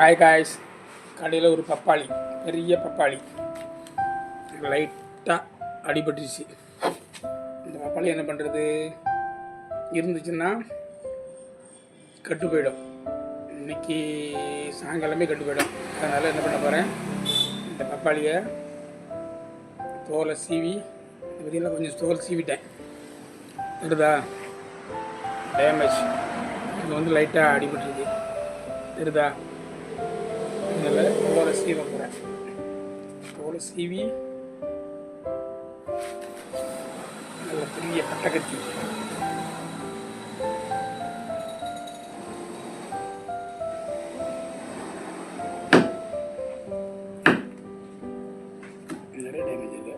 Hi guys கடையில் ஒரு பப்பாளி பெரிய பப்பாளி. லைட்டாக அடிபட்டுச்சு இந்த பப்பாளி என்ன பண்ணுறது இருந்துச்சுன்னா கட்டு போயிடும். இன்றைக்கி சாயங்காலமே கட்டு போயிடும். அதனால் என்ன பண்ண போகிறேன் இந்த பப்பாளியை தோலை சீவி இதை கொஞ்சம் தோல் சீவிட்டேன். வருதா? டேமேஜ் இது வந்து லைட்டாக அடிபட்டுருக்கு தெரியுதா தோலை சீவி நல்ல பெரிய பட்டக்கத்தி நிறைய டேமேஜ் இருக்கு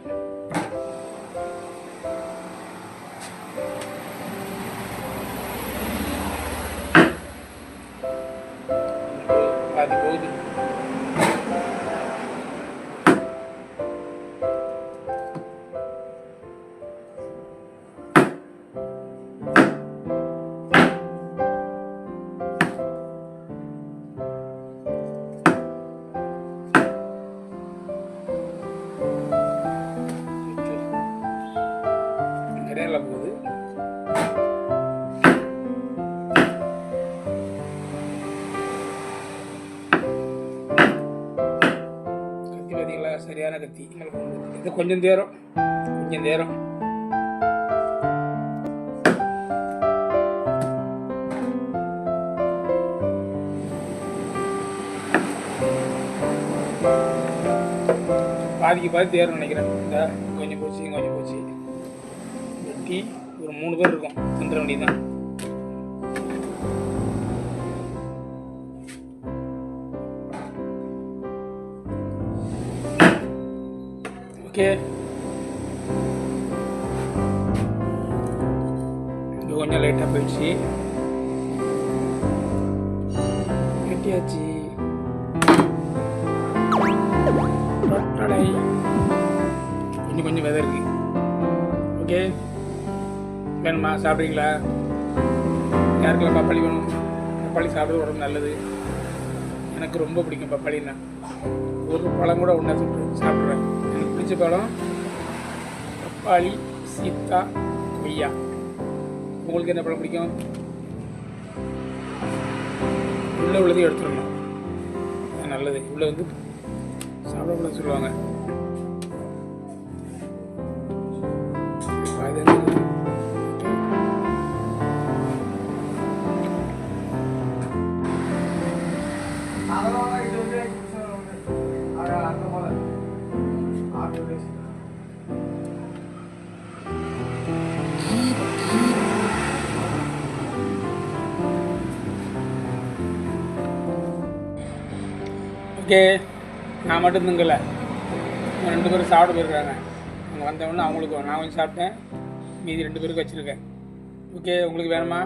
பாதி போகுது சரியான கத்தி இது கொஞ்சம் தேரம் கொஞ்சம் தேரம் பாதிக்கு பாதி தேரும் நினைக்கிறேன். இந்த கொஞ்சம் போச்சு கொஞ்சம் போச்சு. வெட்டி ஒரு மூணு பேர் இருக்கும். தின்ற வேண்டியதுதான். ஓகே. இங்கே கொஞ்சம் லைட்டாக போயிடுச்சு. கட்டியாச்சு பட்டடை. கொஞ்சம் கொஞ்சம் விதை இருக்கு. ஓகே. வேணுமா? சாப்பிட்றீங்களா? யாருக்கெல்லாம் பப்பாளி வேணும்? பப்பாளி சாப்பிட்றது உடம்பு நல்லது. எனக்கு ரொம்ப பிடிக்கும் பப்பாளின்னா. ஒரு பழம் கூட ஒன்றா சாப்பிட்டு சாப்பிட்றேன். அஞ்சு பழம் பப்பாளி சீத்தா கொய்யா. உங்களுக்கு என்ன பழம் பிடிக்கும்? உள்ள உள்ளதையும் எடுத்துடணும். நல்லது. உள்ள வந்து சாப்பிடக்கூடாது சொல்லுவாங்க. அது ஓகே. நான் மட்டும் திங்கலை. ரெண்டு பேரும் சாப்பிட போயிருக்காங்க. அவங்க வந்தவொடனே அவங்களுக்கு நான் கொஞ்சம் சாப்பிட்டேன். மீதி ரெண்டு பேருக்கு வச்சுருக்கேன். ஓகே உங்களுக்கு வேணுமா?